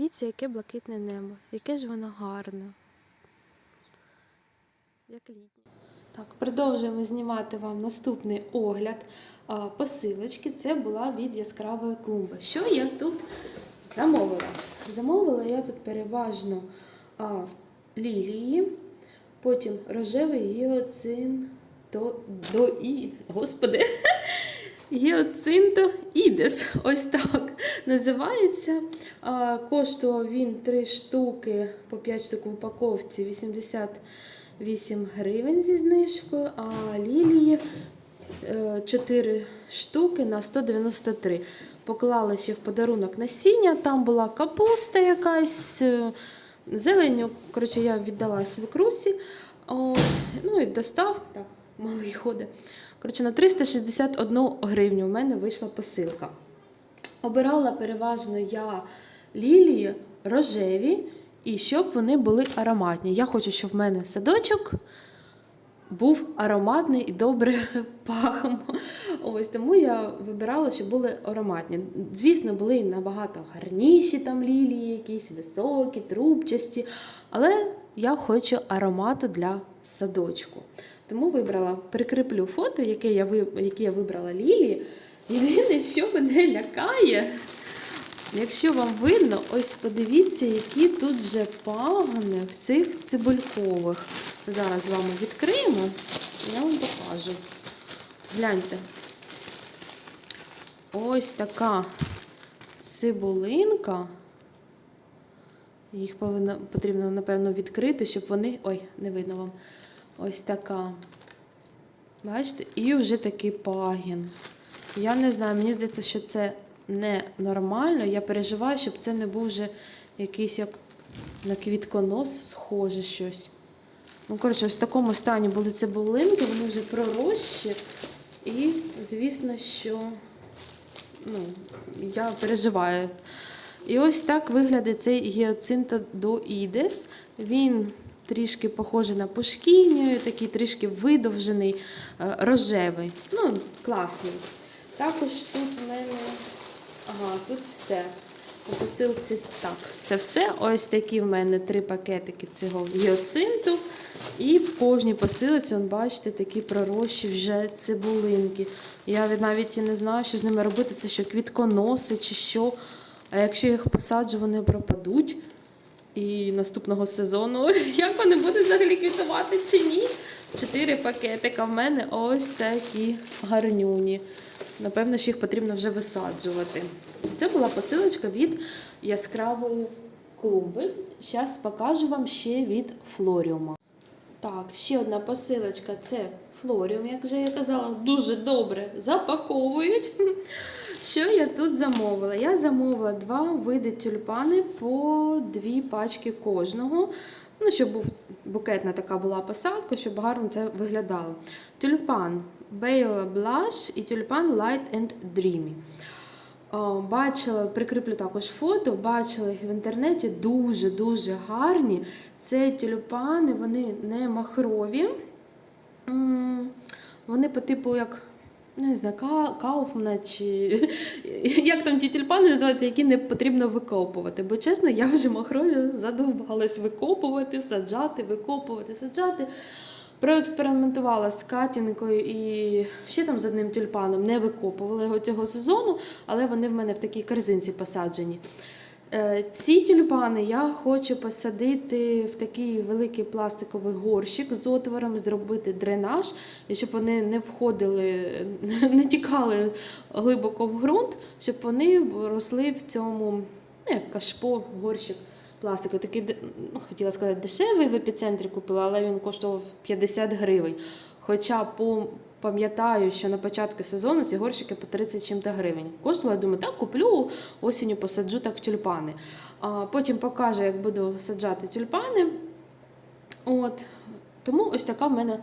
Подивіться, яке блакитне небо, яке ж воно гарне. Як літнє. Так, продовжуємо знімати вам наступний огляд посилочки. Це була від яскравої клумби. Що я тут замовила? Замовила я тут переважно а, лілії, потім рожевий гіоцин до, і. Господи! Гіоцинто Ідес, ось так називається. Коштував він 3 штуки по 5 штук в упаковці 88 гривень зі знижкою, а лілії 4 штуки на 193. Поклала ще в подарунок насіння, там була капуста якась, е, зеленю. Коротше, я віддала свекрусі. Ну і доставка, так, малий ходить. Коротше, на 361 гривню в мене вийшла посилка. Обирала переважно я лілії рожеві, і щоб вони були ароматні. Я хочу, щоб в мене садочок був ароматний і добре пахнув. Ось тому я вибирала, щоб були ароматні. Звісно, були і набагато гарніші там лілії, якісь високі, трубчасті. Але я хочу аромату для садочку. Тому вибрала, прикріплю фото, яке я, які я вибрала лілії. Єдине, що мене лякає, якщо вам видно, ось подивіться, які тут вже пагони в цих цибулькових. Зараз з вами відкриємо, я вам покажу. Гляньте. Ось така цибулинка. Їх повинно, потрібно, напевно, відкрити, щоб вони. Ой, не видно вам. Ось така. Бачите? І вже такий пагін. Я не знаю, мені здається, що це не нормально. Я переживаю, щоб це не був вже якийсь як на квітконос схоже щось. Ну, коротше, ось в такому стані були цибулинки, вони вже пророщі. І, звісно, що ну, я переживаю. І ось так виглядає цей гіоцинтодоїдес. Він трішки похожий на пушкінію, такий трішки видовжений, е, рожевий. Ну, класний. Також тут в мене. Ага, тут все. У посилці так. Це все. Ось такі в мене три пакетики цього гіоцинту. І в кожній посилці, он, бачите, такі пророщі вже цибулинки. Я навіть і не знаю, що з ними робити. Це що квітконоси чи що. А якщо я їх посаджу, вони пропадуть. І наступного сезону, як вони будуть взагалі квітувати чи ні? Чотири пакетика в мене ось такі гарнюні. Напевно, що їх потрібно вже висаджувати. Це була посилочка від яскравої клумби. Зараз покажу вам ще від флоріума. Так, ще одна посилочка це флоріум, як вже я казала, дуже добре запаковують. Що я тут замовила? Я замовила два види тюльпани по дві пачки кожного. Ну, щоб був букетна така була посадка, щоб гарно це виглядало. Тюльпан Bella Blush і тюльпан Light and Dreamy. Бачила, прикріплю також фото, бачила їх в інтернеті дуже-дуже гарні. Це тюльпани, вони не махрові. Вони по типу як. Не знаю, ка- кауфмана чи як там ті тюльпани називаються, які не потрібно викопувати. Бо чесно, я вже махрові задовбалась викопувати, саджати, викопувати, саджати. Проекспериментувала з катінкою і ще там з одним тюльпаном. Не викопувала його цього сезону, але вони в мене в такій корзинці посаджені. Е, Ці тюльпани я хочу посадити в такий великий пластиковий горщик з отвором, зробити дренаж, щоб вони не входили, не тікали глибоко в ґрунт, щоб вони росли в цьому ну, як кашпо, горщик пластиковий. Такий, ну, хотіла сказати, дешевий в епіцентрі купила, але він коштував 50 гривень. Хоча по пам'ятаю, що на початку сезону ці горщики по 30 чим-то гривень. Коштувала, я думаю, так куплю, осінню посаджу так тюльпани. А потім покажу, як буду саджати тюльпани. От. Тому ось така в мене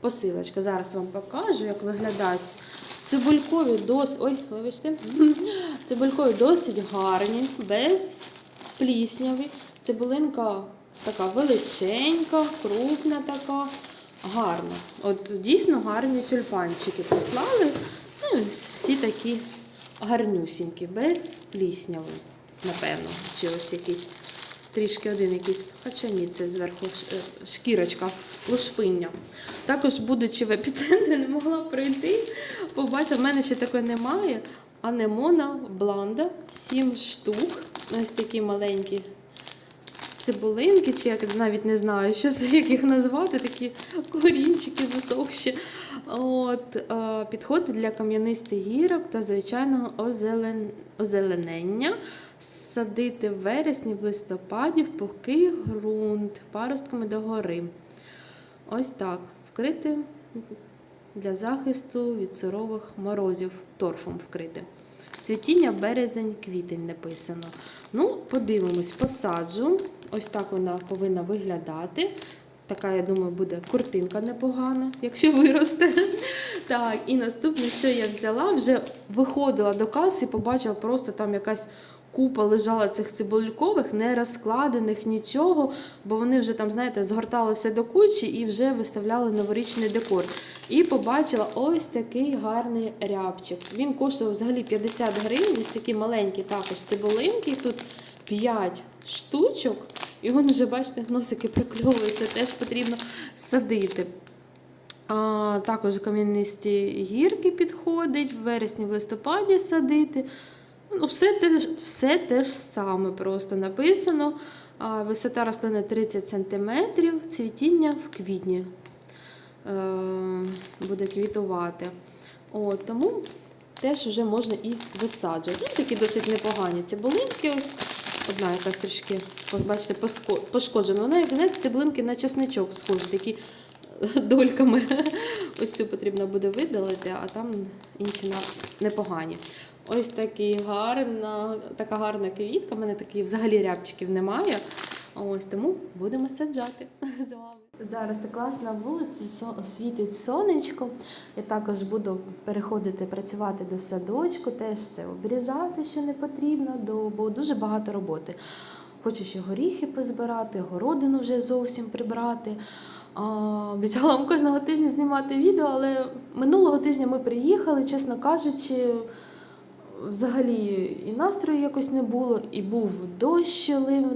посилочка. Зараз вам покажу, як виглядають. Цибулькові досить. Ой, вибачте. Цибулькові досить гарні, без плісняви. Цибулинка така величенька, крупна така, гарна. От дійсно гарні тюльпанчики прислали. Ну, всі такі гарнюсінькі, без плісняви. напевно. Чи ось якийсь трішки один якийсь. Хоча ні, це зверху е, шкірочка, лушпиння. Також, будучи в епіцентрі, не могла пройти. Побачила, в мене ще такої немає. Анемона бланда, 7 штук. Ось такі маленькі цибулинки, чи як навіть не знаю, що як їх назвати, такі корінчики засохші. От, е, підходить для кам'янистих гірок та звичайного озелен... озеленення. Садити в вересні, в листопаді, в пухкий ґрунт, паростками догори. Ось так. Вкрити для захисту від сурових морозів, торфом вкрити. Цвітіння березень, квітень написано. Ну, подивимось, посаджу. Ось так вона повинна виглядати. Така, я думаю, буде куртинка непогана, якщо виросте. Так, і наступне, що я взяла, вже виходила до каси, побачила просто там якась купа лежала цих цибулькових, не розкладених нічого, бо вони вже там, знаєте, згортали все до кучі і вже виставляли новорічний декор. І побачила ось такий гарний рябчик. Він коштував взагалі 50 гривень, ось такі маленькі також цибулинки. Тут 5 штучок. І він вже, бачите, носики прикльовуються, теж потрібно садити. А, також кам'янисті гірки підходить, в вересні, в листопаді садити. Ну, все те, все те ж саме просто написано. Висота рослини 30 см, цвітіння в квітні е, буде квітувати. От, тому теж вже можна і висаджувати. Ну, такі досить непогані цибулинки. Ось одна якась трішки, бачите, пошкоджена. Вона, як знаєте, цибулинки на чесничок схожі, такі е, дольками. Ось цю потрібно буде видалити, а там інші непогані. Ось такі гарна, така гарна квітка. У мене таких взагалі рябчиків немає. Ось тому будемо саджати з вами. Зараз так класно на світить сонечко. Я також буду переходити працювати до садочку, теж це обрізати, що не потрібно, бо дуже багато роботи. Хочу ще горіхи позбирати, городину вже зовсім прибрати. Обіцяла вам кожного тижня знімати відео, але минулого тижня ми приїхали, чесно кажучи, взагалі і настрою якось не було, і був дощ лив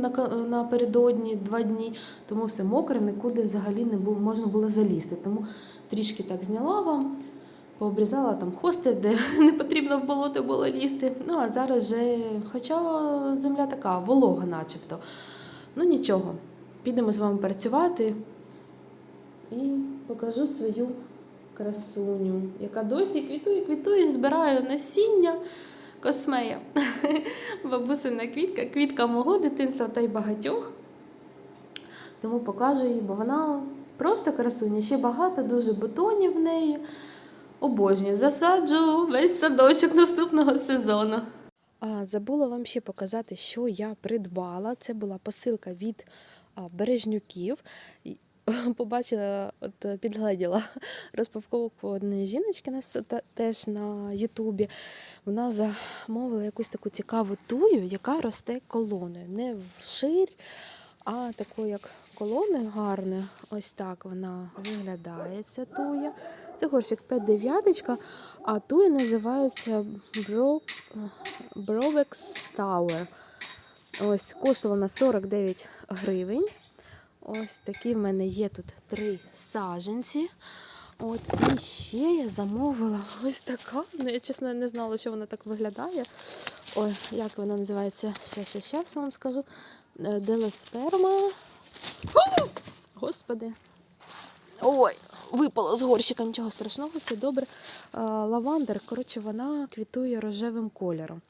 напередодні два дні, тому все мокре, нікуди взагалі не було, можна було залізти. Тому трішки так зняла вам, пообрізала там хости, де не потрібно в болото було лізти. Ну а зараз вже, хоча земля така волога, начебто. Ну нічого, підемо з вами працювати і покажу свою красуню, яка досі квітує, квітує, збираю насіння космея. Бабусина квітка, квітка мого дитинства та й багатьох. Тому покажу її, бо вона просто красуня. Ще багато дуже бутонів в неї. Обожнюю. Засаджу весь садочок наступного сезону. А, забула вам ще показати, що я придбала. Це була посилка від бережнюків. Побачила, от е, підгледіла розпаковку одної жіночки на с- те- теж на Ютубі. Вона замовила якусь таку цікаву тую, яка росте колоною. Не вширь, а такою як колоною гарною. Ось так вона виглядає, ця туя. Це горщик 5 а туя називається. Brovex Tower. Ось коштувала вона 49 гривень. Ось такі в мене є тут три саженці. От, і ще я замовила ось така. Ну, я чесно не знала, що вона так виглядає. Ой, як вона називається? Ще, ще, ще вам скажу. Е, Делесперма. Господи. Ой, випало з горщика, нічого страшного, все добре. Е, Лавандер, коротше, вона квітує рожевим кольором.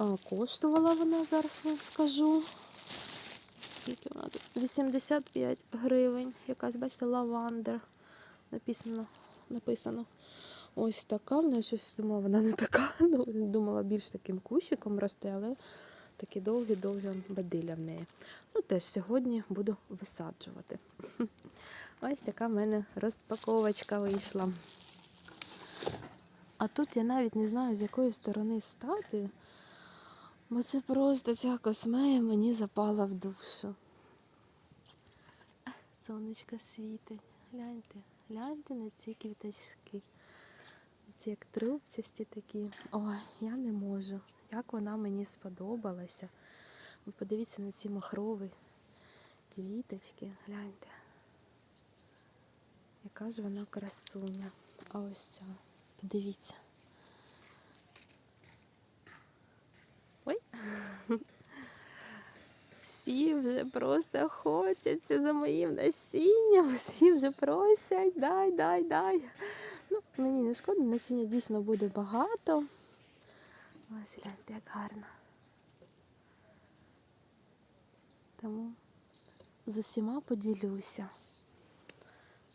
Е, Коштувала вона, зараз вам скажу. Скільки вона тут? 85 гривень. Якась, бачите, лавандер. Написано. написано. Ось така. Вона щось думала, вона не така. Ну, Думала, більш таким кущиком росте, але такі довгі-довгі бадиля в неї. Ну, теж сьогодні буду висаджувати. Ось така в мене розпаковочка вийшла. А тут я навіть не знаю, з якої сторони стати. Бо це просто ця космея мені запала в душу. Сонечко світить. Гляньте, гляньте на ці квіточки. Ці як трубчасті такі. Ой, я не можу. Як вона мені сподобалася. Ви подивіться на ці махрові квіточки. Гляньте. Яка ж вона красуня. А ось ця. Подивіться. Всі вже просто охотяться за моїм насінням, всі вже просять, дай, дай, дай. Ну, мені не шкода, насіння дійсно буде багато. Ось гляньте, як гарно. Тому з усіма поділюся.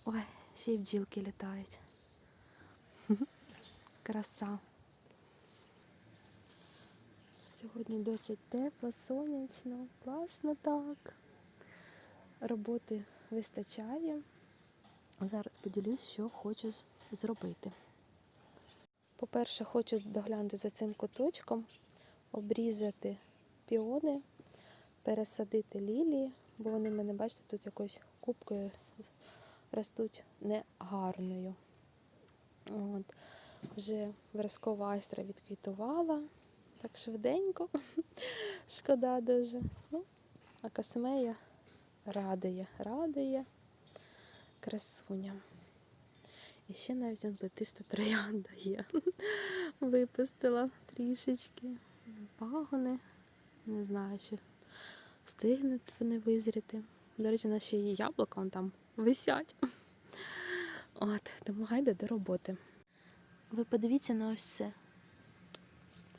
Ой, ще й бджілки літають. Краса. Сьогодні досить тепло, сонячно, класно так. Роботи вистачає. Зараз поділюсь, що хочу зробити. По-перше, хочу доглянути за цим куточком, обрізати піони, пересадити лілії, бо вони мене, бачите, тут якоюсь кубкою ростуть негарною. От. Вже виразкова айстра відквітувала так швиденько. Шкода дуже. Ну, а космея радує, радує красуня. І ще навіть он троянда є. Випустила трішечки пагони. Не знаю, чи встигнуть вони визріти. До речі, наші яблука вон там висять. От, тому гайда до роботи. Ви подивіться на ось це.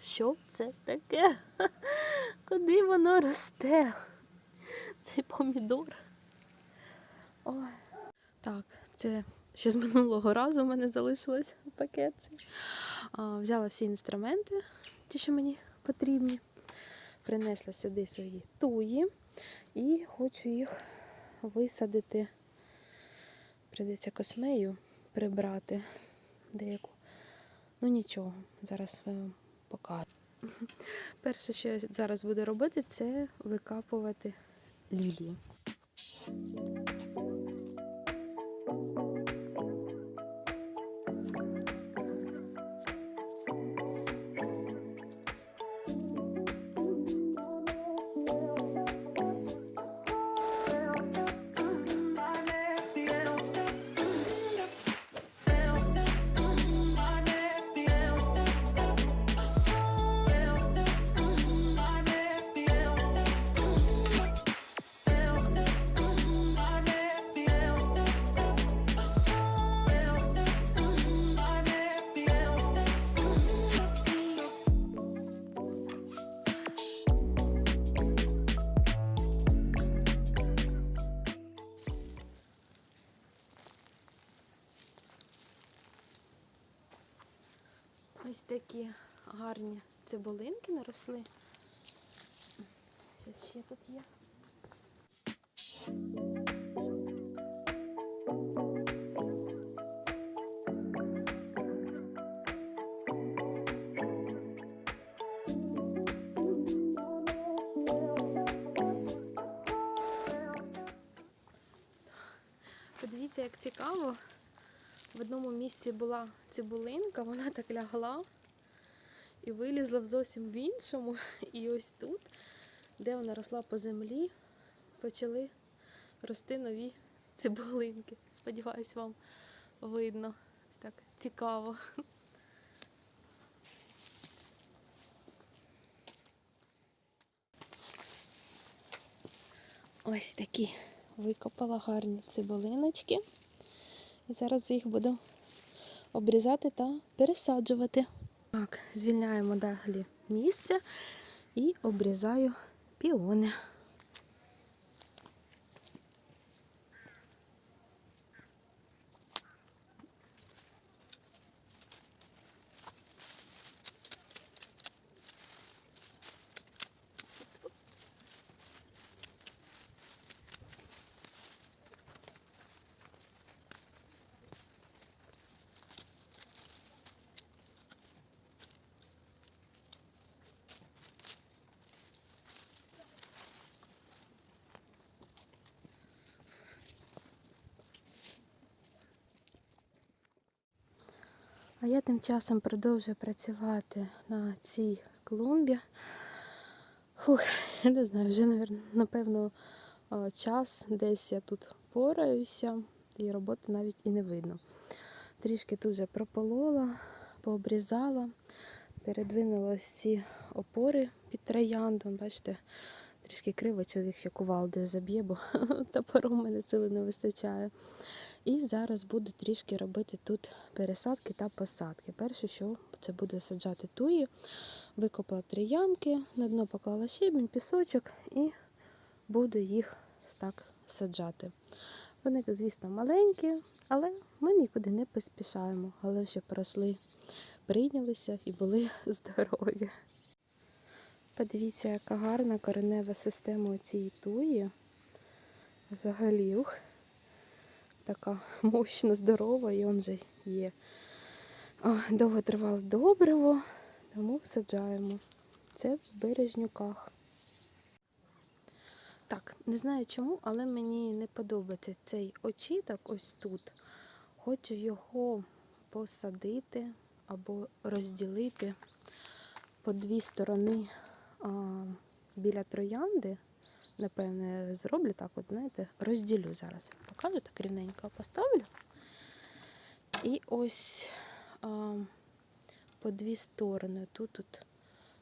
Що це таке? Куди воно росте? Цей помідор. Ой. Так, це ще з минулого разу в мене залишилось пакет. взяла всі інструменти, ті, що мені потрібні. Принесла сюди свої туї і хочу їх висадити. Придеться космею прибрати деяку. Ну нічого, зараз вам покажу. Перше, що я зараз буду робити, це викапувати лілії. Такі гарні цибулинки наросли. Що ще тут є? Подивіться, як цікаво. В одному місці була цибулинка, вона так лягла і вилізла в зовсім в іншому. І ось тут, де вона росла по землі, почали рости нові цибулинки. Сподіваюсь, вам видно. Ось так цікаво. Ось такі викопала гарні цибулиночки. І зараз їх буду обрізати та пересаджувати. Так, звільняємо далі місце і обрізаю піони. Я тим часом продовжую працювати на цій клумбі. Фух, я не знаю, вже, напевно, час, десь я тут пораюся, і роботи навіть і не видно. Трішки тут вже прополола, пообрізала, передвинула ці опори під троянду. Бачите, трішки криво чоловік ще кувалдою заб'є, бо топором в мене сили не вистачає. І зараз буду трішки робити тут пересадки та посадки. Перше, що це буду саджати туї, викопала три ямки, на дно поклала щебінь, пісочок і буду їх так саджати. Вони, звісно, маленькі, але ми нікуди не поспішаємо. Головне, щоб росли, прийнялися і були здорові. Подивіться, яка гарна коренева система у цій туї. Взагалі, ух, така мощно здорова, і он же є. Довго тривало добриво, тому саджаємо. Це в бережнюках. Так, не знаю чому, але мені не подобається цей очіток ось тут. Хочу його посадити або розділити по дві сторони а, біля троянди. Напевне, зроблю так, от, знаєте, розділю зараз. Покажу так рівненько поставлю. І ось а, по дві сторони. Тут, тут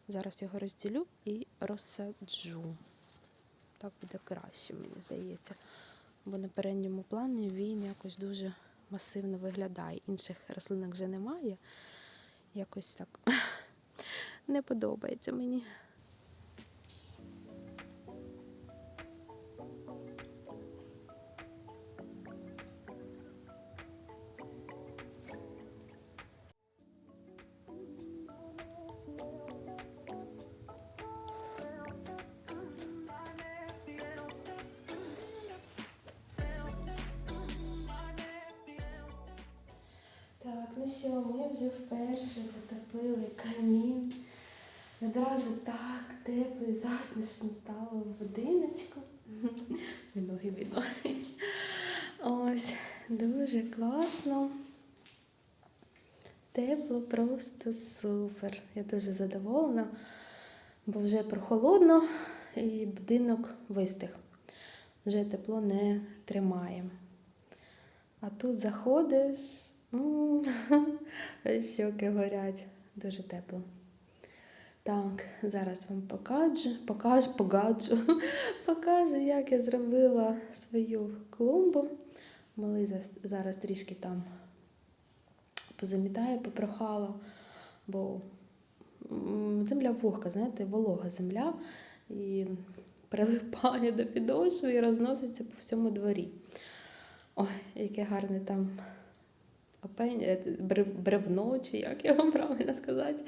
зараз його розділю і розсаджу. Так буде краще, мені здається. Бо на передньому плані він якось дуже масивно виглядає. Інших рослинок вже немає. Якось так не подобається мені. Вперше затопили камін. Одразу так тепло і затишно стало в будиночку. Ноги від. Ось, дуже класно. Тепло, просто супер. Я дуже задоволена, бо вже прохолодно і будинок вистиг. Вже тепло не тримає. А тут заходиш, щоки горять, дуже тепло. Так, зараз вам покажу, покажу, погаджу, покажу, як я зробила свою клумбу. Малий зараз трішки там позамітає, попрохала, бо земля вогка, знаєте, волога земля і прилипає до підошви і розноситься по всьому дворі. Ой, яке гарне там опень, е, бревно, чи як його правильно сказати.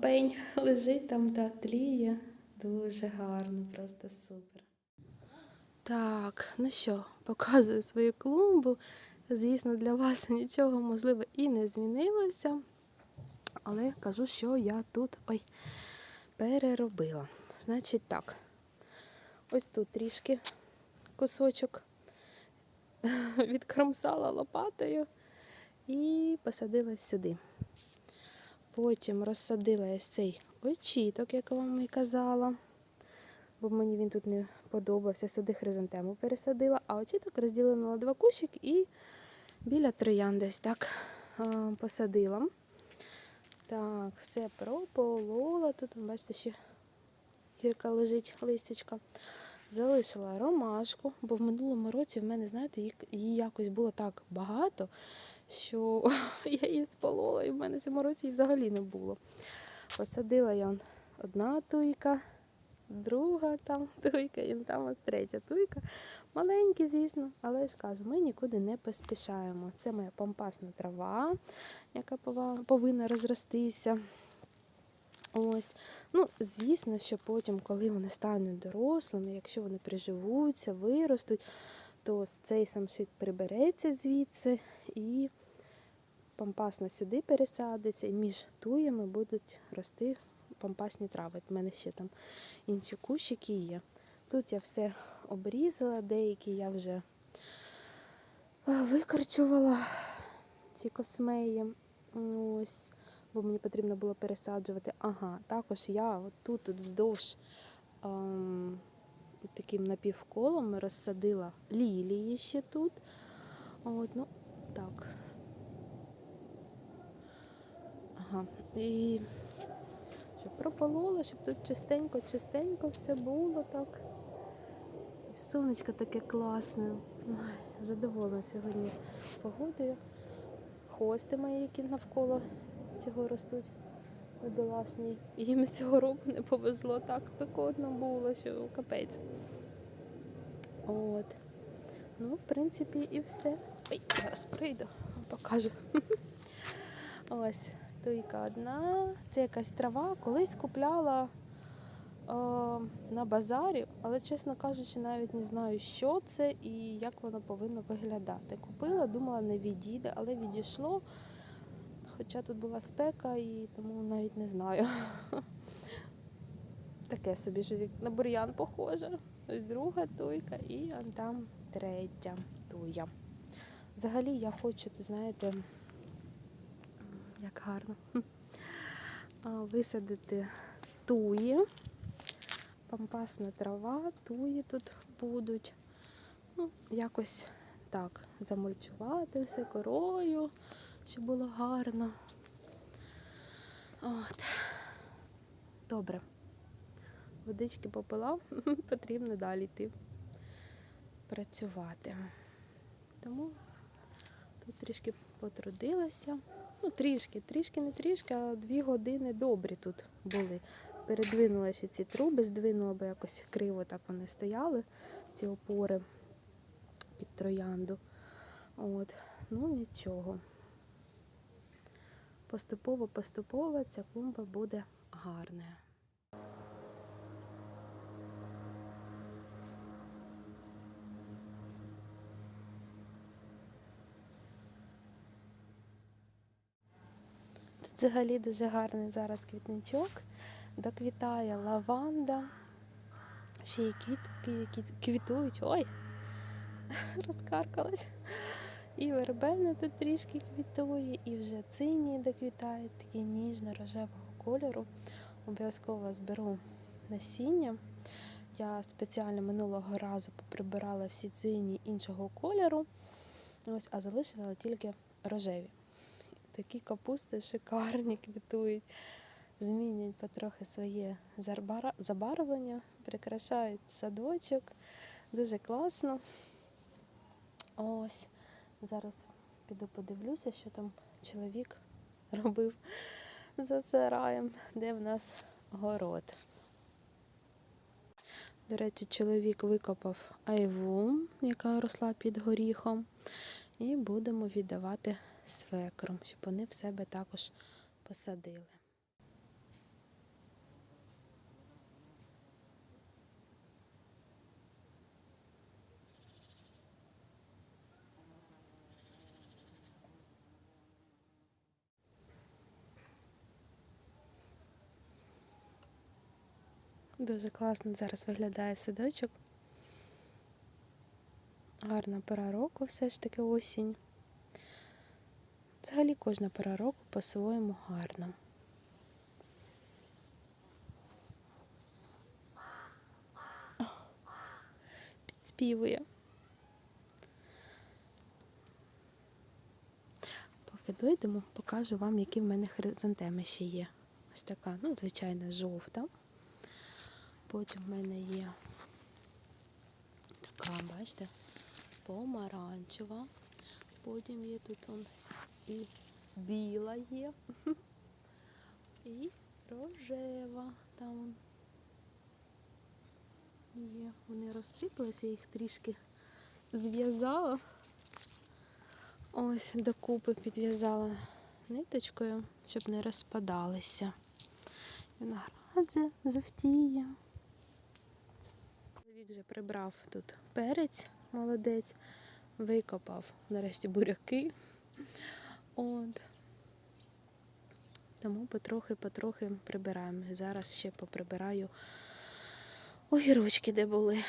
Пень лежить там та тліє. Дуже гарно, просто супер. Так, ну що, показую свою клумбу. Звісно, для вас нічого, можливо, і не змінилося. Але кажу, що я тут ой, переробила. Значить так, ось тут трішки кусочок відкромсала лопатою і посадила сюди. Потім розсадила ось цей очіток, як я вам і казала, бо мені він тут не подобався. Сюди хризантему пересадила, а очіток розділила на два кущики і біля троянди ось так посадила. Так, все прополола. Тут, бачите, ще гірка лежить листячка. Залишила ромашку, бо в минулому році в мене, знаєте, її- якось було так багато, що я її сполола, і в мене цьому році її взагалі не було. Посадила я одна туйка, друга там туйка, і там от третя туйка. Маленькі, звісно, але ж кажу, ми нікуди не поспішаємо. Це моя пампасна трава, яка повинна розростися. Ось. Ну, звісно, що потім, коли вони стануть дорослими, якщо вони приживуться, виростуть, то цей самшит прибереться звідси і пампасна сюди пересадиться, і між туями будуть рости пампасні трави. У мене ще там інші кущики є. Тут я все обрізала, деякі я вже викорчувала ці космеї. Ось. Бо мені потрібно було пересаджувати. Ага, також я от тут, тут вздовж ем, таким напівколом розсадила лілії ще тут. От, ну, так. Ага. І щоб прополола, щоб тут чистенько, чистенько все було так. І сонечко таке класне. Задоволена сьогодні погодою. Хости мої, які навколо цього ростуть бідолашні. І Їм з цього року не повезло. Так спекотно було, що капець. От. Ну, в принципі, і все. Ой, зараз прийду, покажу. Ось, туйка одна. Це якась трава. Колись купляла е, на базарі, але, чесно кажучи, навіть не знаю, що це і як воно повинно виглядати. Купила, думала, не відійде, але відійшло. Хоча тут була спека і тому навіть не знаю. Таке собі щось на бур'ян похоже. Ось друга туйка і там третя туя. Взагалі я хочу, то знаєте, як гарно висадити туї. Пампасна трава, туї тут будуть. Ну, якось так, замульчувати все корою, щоб було гарно. От. Добре. Водички попила, потрібно далі йти працювати. Тому тут трішки потрудилася. Ну, трішки, трішки, не трішки, а дві години добрі тут були. Передвинула ще ці труби, здвинула, бо якось криво так вони стояли, ці опори під троянду. От, ну нічого. Поступово-поступово ця клумба буде гарною. Тут взагалі дуже гарний зараз квітничок. Доквітає лаванда. Ще є квітки, які квітують. Ой! Розкаркалась. І вербена тут трішки квітує, і вже цині доквітають, такі ніжно-рожевого кольору. Обов'язково зберу насіння. Я спеціально минулого разу поприбирала всі цині іншого кольору, ось, а залишила тільки рожеві. Такі капусти шикарні квітують, змінюють потрохи своє забарвлення, прикрашають садочок. Дуже класно. Ось. Зараз піду подивлюся, що там чоловік робив за сараєм, де в нас город. До речі, чоловік викопав айву, яка росла під горіхом, і будемо віддавати свекром, щоб вони в себе також посадили. Дуже класно зараз виглядає садочок. Гарна пора року, все ж таки осінь. Взагалі кожна пора року по-своєму гарна. Підспівує. Поки дойдемо, покажу вам, які в мене хризантеми ще є. Ось така, ну, звичайно, жовта. Потім в мене є така, бачите, помаранчева. Потім є тут он і біла є. І рожева там є. Вони розсипалися, я їх трішки зв'язала. Ось докупи підв'язала ниточкою, щоб не розпадалися. Виноград же жовтіє. Чоловік вже прибрав тут перець, молодець, викопав нарешті буряки. От. Тому потрохи-потрохи прибираємо. Зараз ще поприбираю огірочки, де були.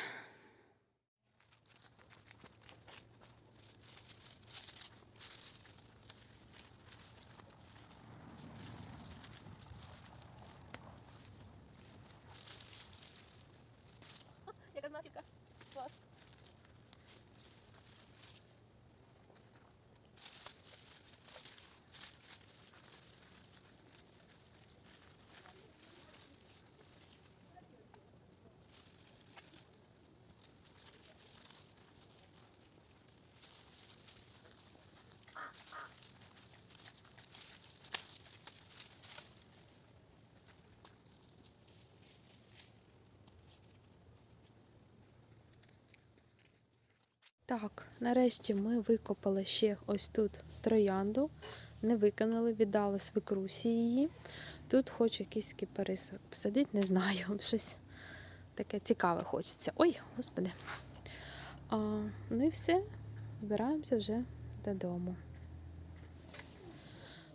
Так, нарешті ми викопали ще ось тут троянду. Не виконали, віддали свекрусі її. Тут хочу якийсь кіпарис посадити, не знаю. Щось таке цікаве хочеться. Ой, господи. А, ну і все. Збираємося вже додому.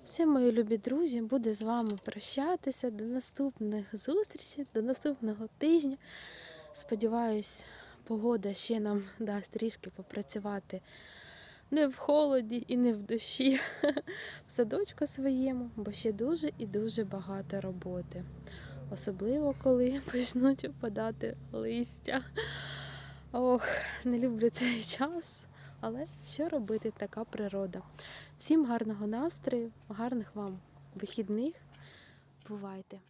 Все, мої любі друзі, буду з вами прощатися. До наступних зустрічей, до наступного тижня. Сподіваюсь, погода ще нам дасть трішки попрацювати не в холоді і не в душі в садочку своєму, бо ще дуже і дуже багато роботи. Особливо, коли почнуть опадати листя. Ох, не люблю цей час, але що робити, така природа. Всім гарного настрою, гарних вам вихідних. Бувайте!